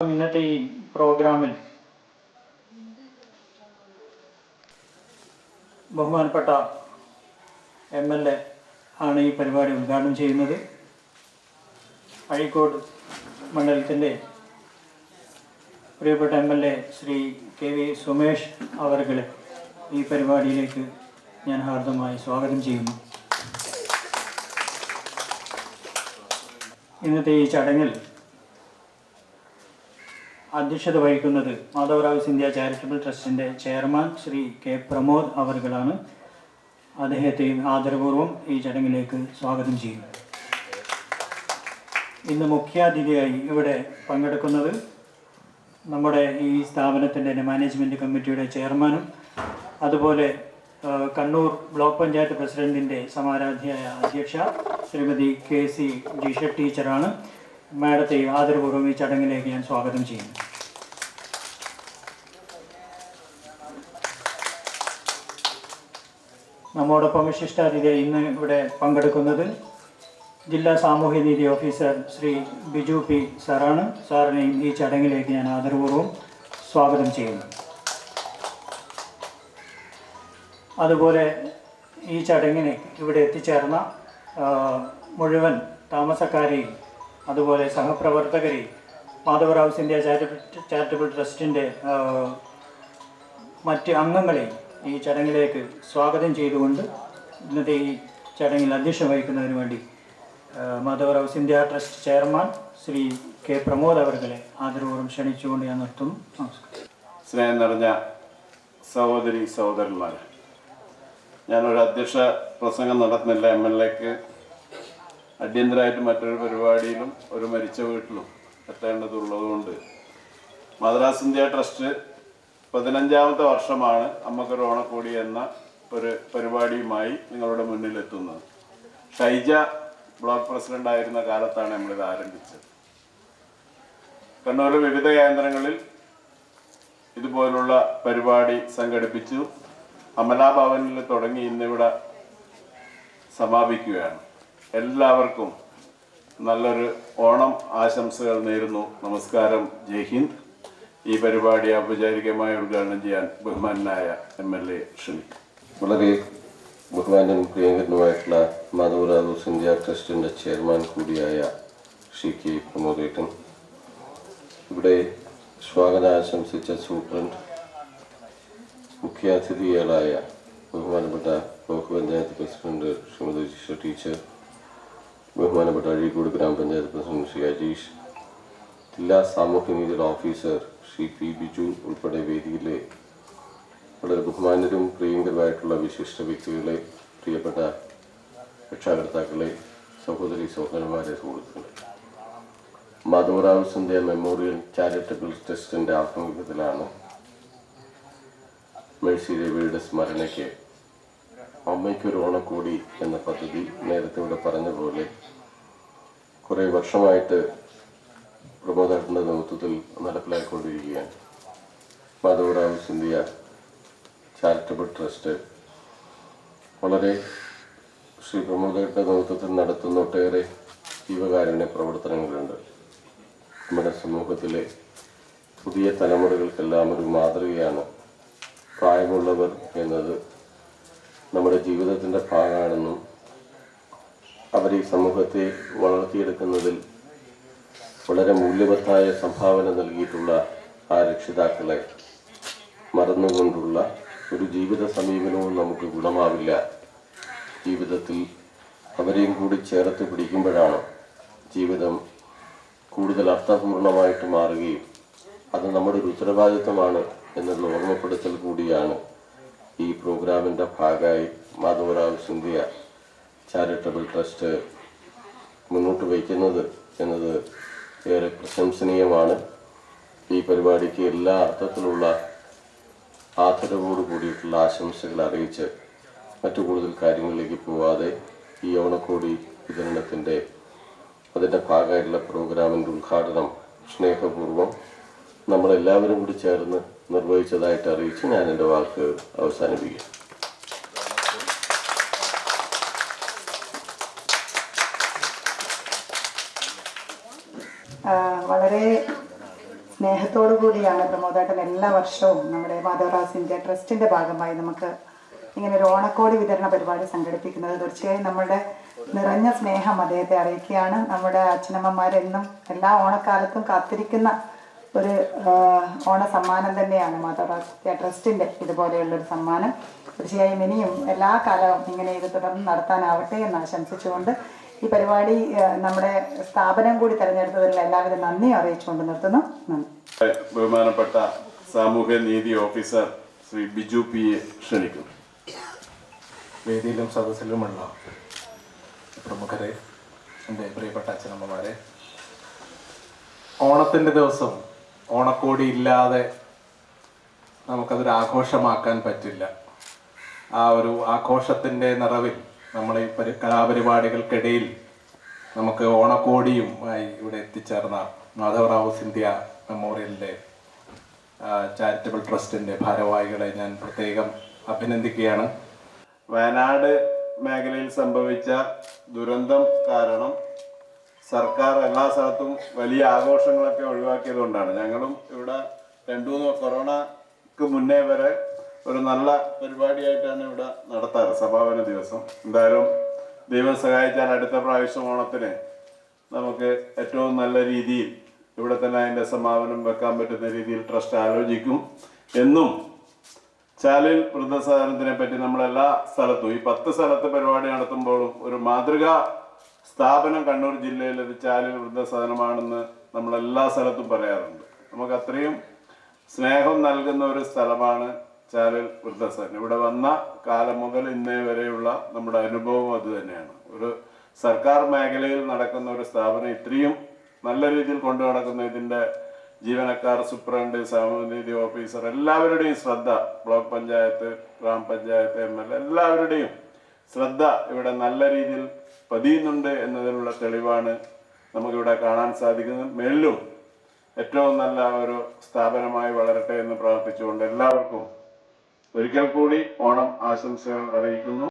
ഇന്നത്തെ ഈ പ്രോഗ്രാമിൽ ബഹുമാനപ്പെട്ട എം എൽ എ ആണ് ഈ പരിപാടി ഉദ്ഘാടനം ചെയ്യുന്നത്. അഴീക്കോട് മണ്ഡലത്തിന്റെ പ്രിയപ്പെട്ട M L A Shri K V Sumesh അവർകളെ ഈ പരിപാടിയിലേക്ക് ഞാൻ ഹാർദമായി സ്വാഗതം ചെയ്യുന്നു. ഇന്നത്തെ ഈ ചടങ്ങിൽ അധ്യക്ഷത വഹിക്കുന്നത് മാധവറാവ് സിന്ധ്യ ചാരിറ്റബിൾ ട്രസ്റ്റിന്റെ ചെയർമാൻ ശ്രീ കെ പ്രമോദ് അവർകളാണ് അദ്ദേഹത്തെയും ആദരപൂർവം ഈ ചടങ്ങിലേക്ക് സ്വാഗതം ചെയ്യുന്നു. ഇന്ന് മുഖ്യാതിഥിയായി ഇവിടെ പങ്കെടുക്കുന്നത് നമ്മുടെ ഈ സ്ഥാപനത്തിന്റെ മാനേജ്മെന്റ് കമ്മിറ്റിയുടെ ചെയർമാനും അതുപോലെ കണ്ണൂർ ബ്ലോക്ക് പഞ്ചായത്ത് പ്രസിഡന്റിന്റെ സമാരാധ്യായ അധ്യക്ഷ ശ്രീമതി കെ സി ജിഷ ടീച്ചറാണ്. മാഡത്തെ ആദരപൂർവം ഈ ചടങ്ങിലേക്ക് ഞാൻ സ്വാഗതം ചെയ്യുന്നു. നമ്മോടൊപ്പം വിശിഷ്ടാതിഥിയെ ഇന്ന് ഇവിടെ പങ്കെടുക്കുന്നത് ജില്ലാ സാമൂഹ്യനീതി ഓഫീസർ ശ്രീ ബിജു പി സാറാണ്. സാറിനെയും ഈ ചടങ്ങിലേക്ക് ഞാൻ ആദരപൂർവം സ്വാഗതം ചെയ്യുന്നു. അതുപോലെ ഈ ചടങ്ങിനെ ഇവിടെ എത്തിച്ചേർന്ന മുഴുവൻ താമസക്കാരെയും അതുപോലെ സഹപ്രവർത്തകരെയും മാധവറാവ് സിന്ധ്യ ചാരിറ്റബിൾ ചാരിറ്റബിൾ ട്രസ്റ്റിന്റെ മറ്റ് അംഗങ്ങളെയും ഈ ചടങ്ങിലേക്ക് സ്വാഗതം ചെയ്തുകൊണ്ട് ഇന്നത്തെ ഈ ചടങ്ങിൽ അധ്യക്ഷം വഹിക്കുന്നതിന് വേണ്ടി Madhavrao India trust chairman Shri K Pramod അവർകളെ ആദരപൂർവം ക്ഷണിച്ചുകൊണ്ട് ഞാൻ നിർത്തുന്നു. നമസ്കാരം. സ്നേഹം നിറഞ്ഞ സഹോദരി സഹോദരന്മാർ ഞാനൊരു അധ്യക്ഷ പ്രസംഗം നടത്തുന്നില്ല. എം എൽ എക്ക് അടിയന്തരമായിട്ട് മറ്റൊരു പരിപാടിയിലും ഒരു മരിച്ച വീട്ടിലും എത്തേണ്ടതുള്ളതുകൊണ്ട് മദ്രാസ് ഇന്ത്യ ട്രസ്റ്റ് പതിനഞ്ചാമത്തെ വർഷമാണ് അമ്മക്കൊരു ഓണക്കോടി എന്ന ഒരു പരിപാടിയുമായി നിങ്ങളുടെ മുന്നിലെത്തുന്നത്. ഷൈജ ബ്ലോക്ക് പ്രസിഡന്റ് ആയിരുന്ന കാലത്താണ് നമ്മളിത് ആരംഭിച്ചത്. കണ്ണൂർ വിവിധ കേന്ദ്രങ്ങളിൽ ഇതുപോലുള്ള പരിപാടി സംഘടിപ്പിച്ചു. അമലാഭവനിൽ തുടങ്ങി ഇന്നിവിടെ സമാപിക്കുകയാണ്. എല്ലാവർക്കും നല്ലൊരു ഓണം ആശംസകൾ നേരുന്നു. നമസ്കാരം. ജയ് ഹിന്ദ്. ഈ പരിപാടി ഔപചാരികമായി ഉദ്ഘാടനം ചെയ്യാൻ ബഹുമാനായ എം എൽ എ ഷണി വളരെ ബഹുമാനും പ്രിയങ്കരനുമായിട്ടുള്ള മാധവറാവു ഇന്ത്യ ട്രസ്റ്റിന്റെ ചെയർമാൻ കൂടിയായ ശ്രീ കെ പ്രമോദേട്ടൻ. ഇവിടെ സ്വാഗതം ആശംസിച്ച സൂപ്രണ്ട് മുഖ്യാതിഥികളായ ബഹുമാനപ്പെട്ട block panchayat president Shrimati teacher ബഹുമാനപ്പെട്ട അഴീക്കോട് ഗ്രാമപഞ്ചായത്ത് പ്രസിഡന്റ് ശ്രീ അജീഷ് ജില്ലാ സാമൂഹ്യനീതിയുടെ ഓഫീസർ ശ്രീ പി ബിജു ഉൾപ്പെടെ വേദിയിലെ വളരെ ബഹുമാനരും പ്രിയങ്കരമായിട്ടുള്ള വിശിഷ്ട വ്യക്തികളെ പ്രിയപ്പെട്ട രക്ഷാകർത്താക്കളെ സഹോദരി സഹോദരന്മാരെ സുഹൃത്തുക്കളെ. മാധവറാവ് സിന്ധ്യ മെമ്മോറിയൽ ചാരിറ്റബിൾ ട്രസ്റ്റിന്റെ ആഭിമുഖ്യത്തിലാണ് മേഴ്സി രവിയുടെ സ്മരണയ്ക്ക് അമ്മയ്ക്കൊരു ഓണക്കൂടി എന്ന പദ്ധതി നേരത്തെ ഇവിടെ പറഞ്ഞ പോലെ കുറേ വർഷമായിട്ട് പ്രബോധനത്തിന്റെ നേതൃത്വത്തിൽ നടപ്പിലാക്കിക്കൊണ്ടിരിക്കുകയാണ് മാധവറാവ് സിന്ധ്യ ചാരിറ്റബിൾ ട്രസ്റ്റ് വളരെ ശ്രീ പ്രമോദയുടെ നേതൃത്വത്തിൽ നടത്തുന്ന ഒട്ടേറെ ജീവകാരുണ്യ പ്രവർത്തനങ്ങളുണ്ട്. നമ്മുടെ സമൂഹത്തിലെ പുതിയ തലമുറകൾക്കെല്ലാം ഒരു മാതൃകയാണ് പ്രായമുള്ളവർ എന്നത്. നമ്മുടെ ജീവിതത്തിന്റെ ഭാഗമാണെന്നും അവർ ഈ സമൂഹത്തെ വളർത്തിയെടുക്കുന്നതിൽ വളരെ മൂല്യവത്തായ സംഭാവന നൽകിയിട്ടുള്ള ആ രക്ഷിതാക്കളെ മറന്നുകൊണ്ടുള്ള ഒരു ജീവിത സമീപനവും നമുക്ക് ഗുണമാവില്ല. ജീവിതത്തിൽ അവരെയും കൂടി ചേർത്ത് പിടിക്കുമ്പോഴാണ് ജീവിതം കൂടുതൽ അർത്ഥപൂർണമായിട്ട് മാറുകയും അത് നമ്മുടെ ഒരു ഉത്തരവാദിത്വമാണ് എന്നുള്ള ഓർമ്മപ്പെടുത്തൽ കൂടിയാണ് ഈ പ്രോഗ്രാമിന്റെ ഭാഗമായി മാധവറാവ് സിന്ധ്യ ചാരിറ്റബിൾ ട്രസ്റ്റ് മുന്നോട്ട് വയ്ക്കുന്നത് എന്നത് ഏറെ പ്രശംസനീയമാണ്. ഈ പരിപാടിക്ക് എല്ലാ അർത്ഥത്തിലുള്ള ആദരവോട് കൂടിയിട്ടുള്ള ആശംസകൾ അറിയിച്ച് മറ്റു കൂടുതൽ കാര്യങ്ങളിലേക്ക് പോവാതെ ഈ ഓണക്കോടി വിതരണത്തിന്റെ അതിന്റെ ഭാഗമായിട്ടുള്ള പ്രോഗ്രാമിന്റെ ഉദ്ഘാടനം സ്നേഹപൂർവം നമ്മളെല്ലാവരും കൂടി ചേർന്ന് നിർവഹിച്ചതായിട്ട് അറിയിച്ച് ഞാൻ എന്റെ വാക്ക് അവസാനിപ്പിക്കും. വളരെ സ്നേഹത്തോടു കൂടിയാണ് പ്രമോദേട്ടൻ എല്ലാ വർഷവും നമ്മുടെ മാധവറാസ് ഇന്ത്യ ട്രസ്റ്റിന്റെ ഭാഗമായി നമുക്ക് ഇങ്ങനെ ഒരു ഓണക്കോടി വിതരണ പരിപാടി സംഘടിപ്പിക്കുന്നത്. തീർച്ചയായും നമ്മുടെ നിറഞ്ഞ സ്നേഹം അദ്ദേഹത്തെ അറിയിക്കുകയാണ്. നമ്മുടെ അച്ഛനമ്മമാരെന്നും എല്ലാ ഓണക്കാലത്തും കാത്തിരിക്കുന്ന ഒരു ഓണ സമ്മാനം തന്നെയാണ്. മാതാപിതാ ട്രസ്റ്റിന്റെ ഇതുപോലെയുള്ളൊരു സമ്മാനം. തീർച്ചയായും ഇനിയും എല്ലാ കാലവും ഇങ്ങനെ ഇത് തുടർന്ന് നടത്താനാവട്ടെ എന്ന് ആശംസിച്ചുകൊണ്ട് ഈ പരിപാടി നമ്മുടെ സ്ഥാപനം കൂടി തിരഞ്ഞെടുത്തതിൽ എല്ലാവിധ നന്ദി അറിയിച്ചുകൊണ്ട് നിർത്തുന്നു. നന്ദി. ബഹുമാനപ്പെട്ട സാമൂഹ്യ നീതി ഓഫീസർ ശ്രീ ബിജു പി എ ക്ഷണിക്കുന്നു. വേദിയിലും സദസ്സിലുമുള്ള പ്രമുഖരെ എന്റെ പ്രിയപ്പെട്ട അച്ഛനമ്മമാരെ ഓണത്തിന്റെ ദിവസം ഓണക്കോടി ഇല്ലാതെ നമുക്കതൊരു ആഘോഷമാക്കാൻ പറ്റില്ല. ആ ഒരു ആഘോഷത്തിന്റെ നിറവിൽ നമ്മൾ ഈ പരി കലാപരിപാടികൾക്കിടയിൽ നമുക്ക് ഓണക്കോടിയും ആയി ഇവിടെ എത്തിച്ചേർന്ന മാധവറാവു സിന്ധ്യ മെമ്മോറിയലിന്റെ ചാരിറ്റബിൾ ട്രസ്റ്റിന്റെ ഭാരവാഹികളെ ഞാൻ പ്രത്യേകം അഭിനന്ദിക്കുകയാണ്. വയനാട് മേഖലയിൽ സംഭവിച്ച ദുരന്തം കാരണം സർക്കാർ എല്ലാ സ്ഥലത്തും വലിയ ആഘോഷങ്ങളൊക്കെ ഒഴിവാക്കിയത് കൊണ്ടാണ് ഞങ്ങളും ഇവിടെ രണ്ടു മൂന്ന് കൊറോണക്ക് മുന്നേ വരെ ഒരു നല്ല പരിപാടിയായിട്ടാണ് ഇവിടെ നടത്താറ് സമാപന ദിവസം. എന്തായാലും ദൈവം സഹായിച്ചാൽ അടുത്ത പ്രാവശ്യം ഓണത്തിന് നമുക്ക് ഏറ്റവും നല്ല രീതിയിൽ ഇവിടെ തന്നെ അതിന്റെ സമാപനം വെക്കാൻ പറ്റുന്ന രീതിയിൽ ട്രസ്റ്റ് ആലോചിക്കും. എന്നും ചാലിൽ വൃദ്ധസാധനത്തിനെ പറ്റി നമ്മളെല്ലാ സ്ഥലത്തും ഈ പത്ത് സ്ഥലത്ത് പരിപാടി നടത്തുമ്പോഴും ഒരു മാതൃകാ സ്ഥാപനം കണ്ണൂർ ജില്ലയിൽ ഒരു ചാലിൽ വൃദ്ധസാധനമാണെന്ന് നമ്മൾ എല്ലാ സ്ഥലത്തും പറയാറുണ്ട്. നമുക്ക് അത്രയും സ്നേഹം നൽകുന്ന ഒരു സ്ഥലമാണ് ചാലിൽ വൃദ്ധസദനം ഇവിടെ വന്ന കാലം മുതൽ ഇന്നേ വരെയുള്ള നമ്മുടെ അനുഭവം അത് തന്നെയാണ്. ഒരു സർക്കാർ മേഖലയിൽ നടക്കുന്ന ഒരു സ്ഥാപനം ഇത്രയും നല്ല രീതിയിൽ കൊണ്ടു നടക്കുന്ന ഇതിന്റെ ജീവനക്കാർ സൂപ്രണ്ട് സാമൂഹ്യനീതി ഓഫീസർ എല്ലാവരുടെയും ശ്രദ്ധ ബ്ലോക്ക് പഞ്ചായത്ത് ഗ്രാമപഞ്ചായത്ത് എം എൽ എല്ലാവരുടെയും ശ്രദ്ധ ഇവിടെ നല്ല രീതിയിൽ പതിയുന്നുണ്ട് എന്നതിനുള്ള തെളിവാണ് നമുക്കിവിടെ കാണാൻ സാധിക്കുന്നത്. മെല്ലും ഏറ്റവും നല്ല ഒരു സ്ഥാപനമായി വളരട്ടെ എന്ന് പ്രാർത്ഥിച്ചുകൊണ്ട് എല്ലാവർക്കും ഒരിക്കൽ കൂടി ഓണം ആശംസകൾ അറിയിക്കുന്നു.